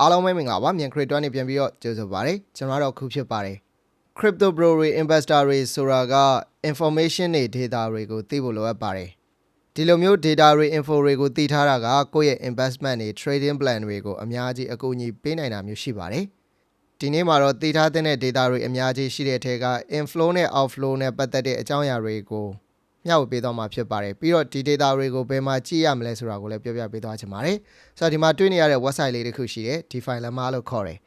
အားလုံးပဲမင်္ဂလာပါမြန် crypto နဲ့ပြန်ပြီးတော့ကြိုဆိုပါရစေကျွန်တော်တို့ခုဖြစ်ပါတယ် crypto bro တွေ investor တွေဆိုတာက information တွေ data တွေကိုသိဖို့လိုအပ်ပါတယ်ဒီလိုမျိုး data တွေ info တွေကိုသိထားတာကကိုယ့်ရဲ့ investment တွေ trading plan တွေကိုအများကြီးအကူအညီပေးနိုင်တာမျိုးရှိပါတယ်ဒီနေ့မှာတော့သိထားတဲ့ data တွေအများကြီးရှိတဲ့အထက်က inflow နဲ့ outflow နဲ့ပတ်သက်တဲ့အကြောင်းအရာတွေကို မျှဝေပေးသွားမှာဖြစ်ပါတယ်ပြီးတော့ဒီ data တွေကိုဘယ်မှာကြည့်ရမလဲဆိုတာကိုလည်းပြောပြပေးသွားချင်ပါတယ်ဆိုတော့ဒီမှာတွေ့နေရတဲ့ website လေးတစ်ခုရှိတယ် DeFi Llama လို့ခေါ်တယ်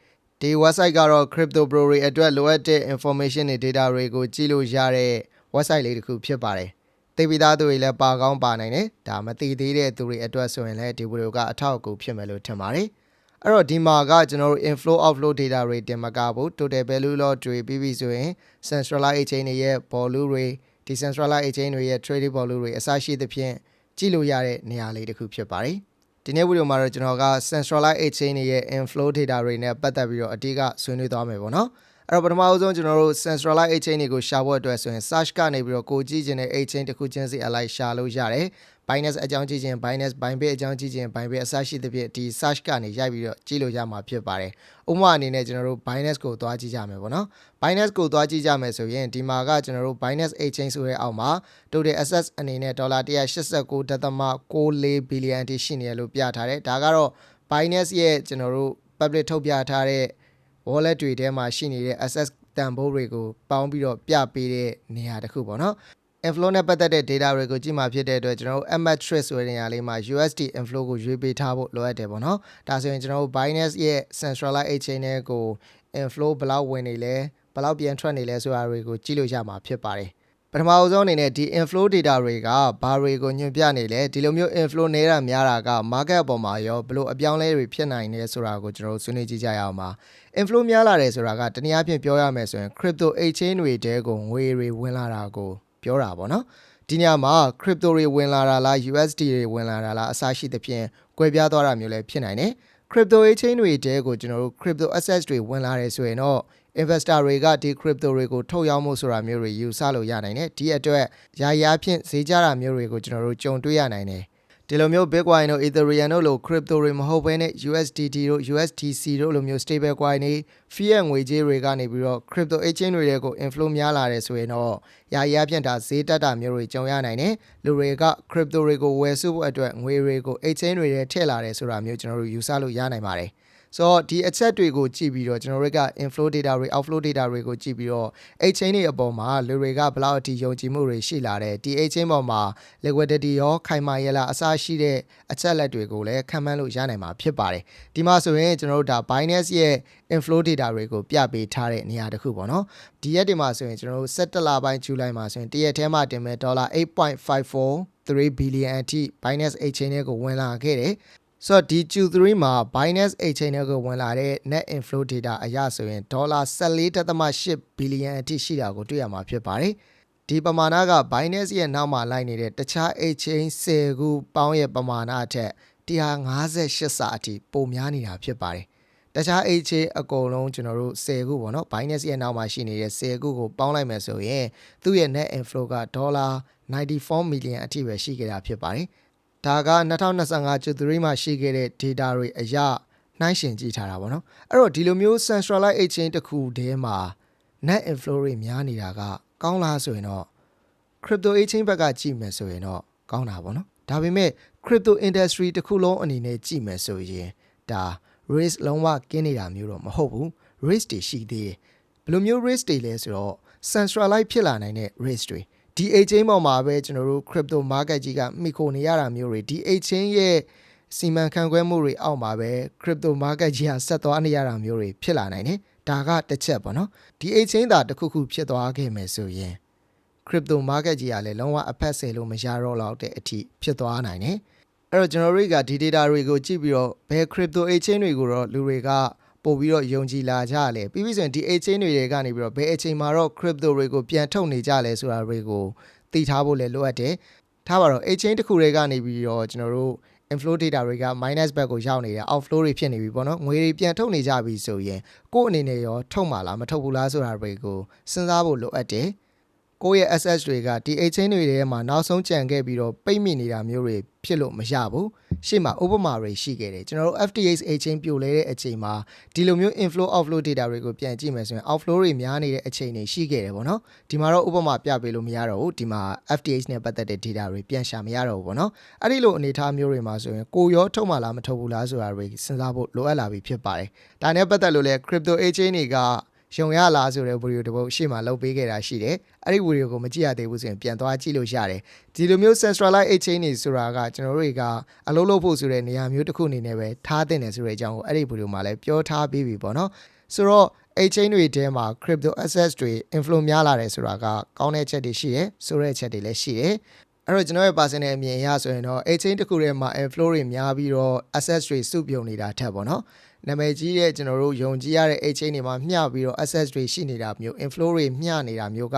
ဒီ website ကတော့ crypto bro တွေအတွက်လိုအပ်တဲ့ information တွေ data တွေကိုကြည့်လို့ရတဲ့ website လေးတစ်ခုဖြစ်ပါတယ်သိပြီးသားသူတွေလည်းပါကောင်းပါနိုင်တယ်ဒါမသိသေးတဲ့သူတွေအတွက်ဆိုရင်လည်းဒီ video ကအထောက်အကူဖြစ်မယ်လို့ထင်ပါတယ်အဲ့တော့ဒီမှာကကျွန်တော်တို့ inflow outflow data တွေတင်မကဘူး total value လို့တွေပြီးပြီဆိုရင် centralized exchange တွေရဲ့ volume တွေ decentralized exchange တွေရဲ့ trading volume တွေအစရှိသဖြင့်ကြည့်လို့ရတဲ့နေရာလေးတစ်ခုဖြစ်ပါတယ်ဒီနေ့ဗီဒီယိုမှာတော့ကျွန်တော်က centralized exchange တွေရဲ့ inflow data တွေနဲ့ပတ်သက်ပြီးတော့အတိအကဆွေးနွေးသွားမယ်ပေါ့နော်အဲ့ တော့ပထမအဆုံးကျွန်တော်တို့ centralized exchange တွေကိုရှာဖို့အတွက်ဆိုရင် search ကနေပြီးတော့ကိုကြည့်ချင်တဲ့ exchange တစ်ခုချင်းစီအလိုက်ရှာလို့ရတယ် Binance အကြောင်းကြည့်ခြင်း Binance Bybit အကြောင်းကြည့်ခြင်း Bybit အစရှိသဖြင့်ဒီ search ကနေရိုက်ပြီးတော့ကြည့်လို့ရမှာဖြစ်ပါတယ်။ဥပမာအနေနဲ့ကျွန်တော်တို့ Binance ကိုသွားကြည့်ကြမယ်ပေါ့နော်။ Binance ကိုသွားကြည့်ကြမယ်ဆိုရင်ဒီမှာကကျွန်တော်တို့ Binance Exchange ဆိုတဲ့အောက်မှာ total assets အနေနဲ့ဒေါ်လာ189.64 billion အထိရှိနေရလို့ပြထားတယ်။ဒါကတော့ Binance ရဲ့ကျွန်တော်တို့ public ထုတ်ပြထားတဲ့ wallet တွေထဲမှာရှိနေတဲ့ access တန်ဖိုးတွေကိုပေါင်းပြီးတော့ပြပေးတဲ့နေရာတစ်ခုပေါ့နော် inflow နဲ့ပတ်သက်တဲ့ data တွေကိုကြည့်မှဖြစ်တဲ့အတွက်ကျွန်တော်တို့ mmatrix ဆိုတဲ့နေရာလေးမှာ USD inflow ကိုရွေးပေးထားဖို့လိုအပ်တယ်ပေါ့နော်ဒါဆိုရင်ကျွန်တော်တို့ Binance ရဲ့ centralized exchange တွေကို inflow ဘယ်လောက်ဝင်နေလဲဘယ်လောက်ပြန်ထွက်နေလဲဆိုတာတွေကိုကြည့်လို့ရမှာဖြစ်ပါတယ် ပထမအဆုံးအနေနဲ့ဒီ inflow data တွေကဘာတွေကိုညွှန်ပြနေလဲဒီလိုမျိုး inflow နေတာများတာက market အပေါ်မှာရောဘလို့အပြောင်းလဲတွေဖြစ်နိုင်လဲဆိုတာကိုကျွန်တော်တို့ဆွေးနွေးကြည့်ကြရအောင်ပါ inflow များလာတယ်ဆိုတာကတနည်းအားဖြင့်ပြောရမယ်ဆိုရင် crypto exchange တွေတဲကိုငွေတွေဝင်လာတာကိုပြောတာပေါ့နော်ဒီညမှာ crypto တွေဝင်လာတာလား USD တွေဝင်လာတာလားအစရှိသဖြင့်ကွဲပြားသွားတာမျိုးလည်းဖြစ်နိုင်တယ် crypto exchange တွေတဲကိုကျွန်တော်တို့ crypto assets တွေဝင်လာတယ်ဆိုရင်တော့ investor တွေကဒီ crypto တွေကိုထုတ်ရောင်းမှုဆိုတာမျိုးတွေယူဆလို့ရနိုင်တယ်ဒီအတွက်ယာယီအဖြစ်ဈေးကြတာမျိုးတွေကိုကျွန်တော်တို့ကြုံတွေ့ရနိုင်တယ်ဒီလိုမျိုး Bitcoin တို့ Ethereum တို့လို crypto တွေမဟုတ်ဘဲနဲ့ USDT တို့ USDC တို့လိုမျိုး stable coin တွေ fiat ငွေကြေးတွေကနေပြီးတော့ crypto exchange တွေတွေကို inflow များလာတယ်ဆိုရင်တော့ယာယီအဖြစ်ဒါဈေးတက်တာမျိုးတွေကြုံရနိုင်တယ်လူတွေက crypto တွေကိုဝယ်စုဖို့အတွက်ငွေတွေကို exchange တွေထဲထည့်လာတယ်ဆိုတာမျိုးကျွန်တော်တို့ယူဆလို့ရနိုင်ပါတယ် ဆိုတော့ဒီအချက်တွေကိုကြည့်ပြီးတော့ကျွန်တော်တို့က inflow data တွေ outflow data တွေကိုကြည့်ပြီးတော့ exchange တွေအပေါ်မှာလူတွေကဘယ်လောက်အထိယုံကြည်မှုတွေရှိလာတယ်ဒီ exchange ပေါ်မှာ liquidity ရောခိုင်မာရလားအစရှိတဲ့အချက်လက်တွေကိုလည်းခံမှန်းလို့ရနိုင်မှာဖြစ်ပါတယ်ဒီမှာဆိုရင်ကျွန်တော်တို့ဒါ Binance ရဲ့ inflow data တွေကိုပြပေးထားတဲ့နေရာတစ်ခုပေါ့နော်ဒီရက်ဒီမှာဆိုရင်ကျွန်တော်တို့17လပိုင်းဇူလိုင်မှာဆိုရင်တရက်ထဲမှာတင်မဲ့ဒေါ်လာ8.54 3 billion အထိ Binance exchange ကိုဝင်လာခဲ့တယ် ဆိုတော့ဒီ Q3 မှာ Binance Exchange ကိုဝင်လာတဲ့ net inflow data အရဆိုရင်ဒေါ်လာ14.8 billion အထိရှိတာကိုတွေ့ရမှာဖြစ်ပါတယ်။ဒီပမာဏက Binance ရဲ့နောက်မှာလိုက်နေတဲ့တခြား exchange 10ခုပေါင်းရဲ့ပမာဏအထက်158စာအထိပိုများနေတာဖြစ်ပါတယ်။တခြား exchange အကုန်လုံးကျွန်တော်တို့10ခုပေါ့နော် Binance ရဲ့နောက်မှာရှိနေတဲ့10ခုကိုပေါင်းလိုက်မယ်ဆိုရင်သူ့ရဲ့ net inflow ကဒေါ်လာ94 million အထိပဲရှိခဲ့တာဖြစ်ပါတယ်။ ဒါက2025 Q3 မှာရှိခဲ့တဲ့ data တွေအရနှိုင်းယှဉ်ကြည့်ထားတာပေါ့နော်အဲ့တော့ဒီလိုမျိုး centralized exchange တစ်ခုတည်းမှာ net inflow တွေများနေတာက ကောင်းလားဆိုရင်တော့ crypto exchange ဘက်ကကြည့်မယ်ဆိုရင်တော့ကောင်းတာပေါ့နော်ဒါပေမဲ့ crypto industry တစ်ခုလုံးအနေနဲ့ကြည့်မယ်ဆိုရင်ဒါ risk လုံးဝကင်းနေတာမျိုးတော့မဟုတ်ဘူး risk တွေရှိသေးတယ်ဘယ်လိုမျိုး risk တွေလဲဆိုတော့ centralized ဖြစ်လာနိုင်တဲ့ risk တွေ ဒီ exchange ပေါ်မှာပဲကျွန်တော်တို့ crypto market ကြီးကမိခိုနေရတာမျိုးတွေဒီ exchange ရဲ့စီမံခန့်ခွဲမှုတွေအောက်မှာပဲ crypto market ကြီးကဆက်သွားနေရတာမျိုးတွေဖြစ်လာနိုင်တယ်ဒါကတစ်ချက်ပေါ့နော်ဒီ exchange သာတစ်ခုခုဖြစ်သွားခဲ့မယ်ဆိုရင် crypto market ကြီးကလည်းလုံးဝအဖက်ဆယ်လို့မရတော့တော့တဲ့အထိဖြစ်သွားနိုင်တယ်အဲ့တော့ကျွန်တော်တို့ကဒီ data တွေကိုကြည့်ပြီးတော့ဘယ် crypto exchange တွေကိုတော့လူတွေက ပို့ပြီးတော့ယုံကြည်လာကြတယ်ပြီးပြီဆိုရင်ဒီ exchange တွေကနေပြီးတော့ဘယ်အချိန်မှာတော့ crypto တွေကိုပြန်ထုတ်နေကြလဲဆိုတာတွေကိုသိထားဖို့လည်းလိုအပ်တယ်ထားပါတော့ exchange တစ်ခုတွေကနေပြီးတော့ကျွန်တော်တို့ inflow data တွေက minus back ကိုရောက်နေတာ outflow တွေဖြစ်နေပြီပေါ့နော်ငွေတွေပြန်ထုတ်နေကြပြီဆိုရင်ကိုယ့်အနေနဲ့ရောထုတ်မှာလားမထုတ်ဘူးလားဆိုတာတွေကိုစဉ်းစားဖို့လိုအပ်တယ် ကိုယ့်ရဲ့ SS တွေကဒီ exchange တွေထဲမှာနောက်ဆုံးကြံခဲ့ပြီးတော့ပိတ်မိနေတာမျိုးတွေဖြစ်လို့မရဘူးရှေ့မှာဥပမာတွေရှိခဲ့တယ်ကျွန်တော်တို့ FTX exchange ပြိုလဲတဲ့အချိန်မှာဒီလိုမျိုး inflow outflow data တွေကိုပြန်ကြည့်မယ်ဆိုရင် outflow တွေများနေတဲ့အချိန်တွေရှိခဲ့တယ်ပေါ့နော်ဒီမှာတော့ဥပမာပြပေးလို့မရတော့ဘူးဒီမှာ FTX နဲ့ပတ်သက်တဲ့ data တွေပြန်ရှာမရတော့ဘူးပေါ့နော်အဲ့ဒီလိုအနေအထားမျိုးတွေမှာဆိုရင်ကိုရောထုတ်မှလားမထုတ်ဘူးလားဆိုတာတွေစဉ်းစားဖို့လိုအပ်လာပြီဖြစ်ပါတယ်ဒါနဲ့ပတ်သက်လို့လဲ crypto exchange တွေက ရုံရလားဆိုတဲ့ဗီဒီယိုတစ်ပုဒ်ရှေ့မှာလုပ်ပေးခဲ့တာရှိတယ်။အဲ့ဒီဗီဒီယိုကိုမကြည့်ရသေးဘူးဆိုရင်ပြန်သွားကြည့်လို့ရတယ်။ဒီလိုမျိုး centralized exchange တွေဆိုတာကကျွန်တော်တို့တွေကအလုပ်လုပ်ဖို့ဆိုတဲ့နေရာမျိုးတစ်ခုအနေနဲ့ပဲထားတင်တယ်ဆိုတဲ့အကြောင်းကိုအဲ့ဒီဗီဒီယိုမှာလည်းပြောထားပြီးပြီပေါ့နော်။ဆိုတော့ exchange တွေထဲမှာ crypto assets တွေ inflow များလာတယ်ဆိုတာကကောင်းတဲ့ချက်တွေရှိတယ်ဆိုတဲ့ချက်တွေလည်းရှိတယ်။အဲ့တော့ကျွန်တော်ရဲ့ personal အမြင်အရဆိုရင်တော့ exchange တစ်ခုထဲမှာ inflow တွေများပြီးတော့ assets တွေစုပြုံနေတာထက်ပေါ့နော်။ နာမည်ကြီးတဲ့ကျွန်တော်တို့ယုံကြည်ရတဲ့ exchange တွေမှာမျှပြီးတော့ access တွေရှိနေတာမျိုး inflow တွေမျှနေတာမျိုးက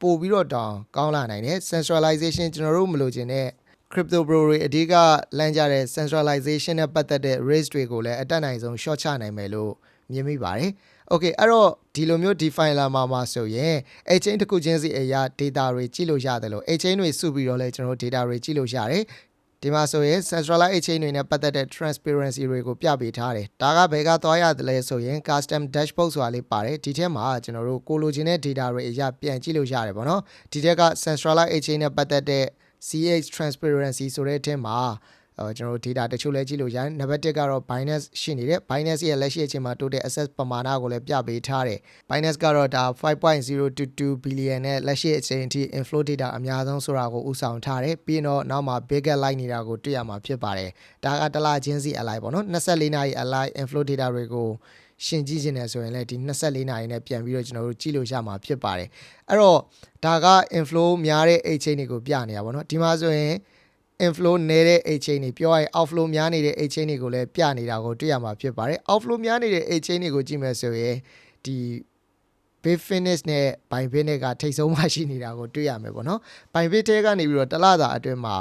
ပို့ပြီးတော့တောင်ကောင်းလာနိုင်တယ် centralization ကျွန်တော်တို့မလိုချင်တဲ့ crypto bro တွေအဓိကလမ်းကြတဲ့ centralization နဲ့ပတ်သက်တဲ့ risk တွေကိုလည်းအတက်နိုင်ဆုံး short ချနိုင်မယ်လို့မြင်မိပါတယ်။ Okay အဲ့တော့ဒီလိုမျိုး DeFi လာမှာမှာဆိုရင် exchange တစ်ခုချင်းစီအရာ data တွေကြည့်လို့ရတယ်လို့ exchange တွေစုပြီးတော့လဲကျွန်တော်တို့ data တွေကြည့်လို့ရတယ် ဒီမှာဆိုရင် centralized exchange တွေနဲ့ပတ်သက်တဲ့ transparency တွေကိုပြပေးထားတယ်ဒါကဘယ်ကသွားရတယ်လဲဆိုရင် custom dashboard ဆိုတာလေးပါတယ်ဒီထဲမှာကျွန်တော်တို့ကိုလိုချင်တဲ့ data တွေအရာပြန်ကြည့်လို့ရတယ်ပေါ့နော်ဒီထက်က centralized exchange နဲ့ပတ်သက်တဲ့ CH transparency ဆိုတဲ့အထက်မှာဟို ကျွန်တော်တို့ data တချို့လဲကြည့်လို့ရတယ်နံပါတ်1ကတော့ Binance ရှိနေတယ် Binance ရဲ့လက်ရှိအချိန်မှာ total access ပမာဏကိုလည်းပြပေးထားတယ် Binance ကတော့ဒါ5.022 billion နဲ့လက်ရှိအချိန်အထိ inflow data အများဆုံးဆိုတာကိုဥဆောင်ထားတယ်ပြီးတော့နောက်မှာ bigger line နေတာကိုတွေ့ရမှာဖြစ်ပါတယ်ဒါကတလချင်းစီအလိုက်ပေါ့နော်24နာရီအလိုက် inflow data တွေကိုရှင်ကြည့်ခြင်းနဲ့ဆိုရင်လည်းဒီ24နာရီနဲ့ပြန်ပြီးတော့ကျွန်တော်တို့ကြည့်လို့ရမှာဖြစ်ပါတယ်အဲ့တော့ဒါက inflow များတဲ့ exchange တွေကိုပြနေတာပေါ့နော်ဒီမှာဆိုရင် inflow နည်းတဲ့ exchange တွေပြောရရင် outflow များနေတဲ့ exchange တွေကိုလည်းပြနေတာကိုတွေ့ရမှာဖြစ်ပါတယ် outflow များနေတဲ့ exchange တွေကိုကြည့်မယ်ဆိုရင်ဒီ Bitfinex နဲ့ Bybit ကထိတ်ဆုံးမှရှိနေတာကိုတွေ့ရမယ်ပေါ့နော် Bybit ထဲကနေပြီးတော့တစ်လသာအတွင်းမှာ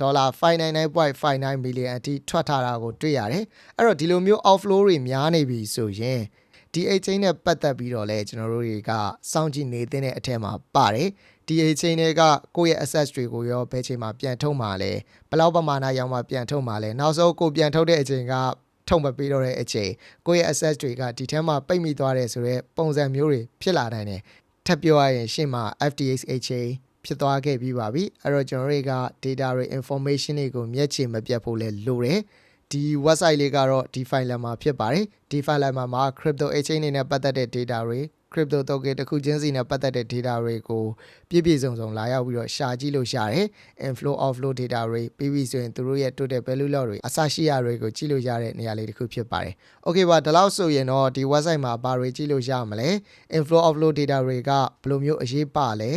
ဒေါ်လာ599.59 million အထိထွက်ထားတာကိုတွေ့ရတယ်အဲ့တော့ဒီလိုမျိုး outflow တွေများနေပြီဆိုရင်ဒီ exchange နဲ့ပတ်သက်ပြီးတော့လဲကျွန်တော်တို့တွေကစောင့်ကြည့်နေတဲ့အထက်မှာပါတယ် ဒီ exchange တွေကကိုယ့်ရဲ့ assets တွေကိုရောဘယ်ချိန်မှာပြန်ထုတ်မှာလဲဘယ်လောက်ပမာဏရောက်မှပြန်ထုတ်မှာလဲနောက်ဆုံးကိုပြန်ထုတ်တဲ့အချိန်ကထုတ်မပေးတော့တဲ့အချိန်ကိုယ့်ရဲ့ assets တွေကဒီထဲမှာပိတ်မိသွားတယ်ဆိုတော့ပုံစံမျိုးတွေဖြစ်လာနိုင်တယ်ထပ်ပြောရရင်ရှေ့မှာ FTX exchange ဖြစ်သွားခဲ့ပြီးပါပြီအဲ့တော့ကျွန်တော်တွေက data တွေ information တွေကိုမျက်ခြေမပြတ်ဖို့လဲလိုတယ်ဒီ website လေးကတော့ဒီ file မှာဖြစ်ပါတယ်ဒီ file မှာမှာ crypto exchange တွေနဲ့ပတ်သက်တဲ့ data တွေ crypto token တစ်ခုချင်းစီနဲ့ပတ်သက်တဲ့ data တွေကိုပြည့်ပြည့်စုံစုံလာရောက်ပြီးတော့ရှာကြည့်လို့ရတယ် inflow outflow data တွေပြီးပြီဆိုရင်သူတို့ရဲ့ total value လောက်တွေအစရှိရတွေကိုကြည့်လို့ရတဲ့နေရာလေးတစ်ခုဖြစ်ပါတယ် okay ပါဒီလောက်ဆိုရင်တော့ဒီ website မှာဘာတွေကြည့်လို့ရမလဲ inflow outflow data တွေကဘယ်လိုမျိုးအရေးပါလဲ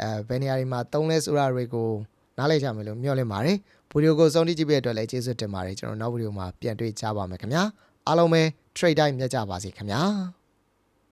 အဲဘယ်နေရာတွေမှာသုံးလဲဆိုတာတွေကိုနားလည်ကြမယ်လို့မျှော်လင့်ပါတယ်ဗီဒီယိုကိုစောင့်ကြည့်ကြည့်ပြတဲ့အတွက်လည်းကျေးဇူးတင်ပါတယ်ကျွန်တော်နောက်ဗီဒီယိုမှာပြန်တွေ့ကြပါမယ်ခင်ဗျာအားလုံးပဲ trade time မြတ်ကြပါစေခင်ဗျာ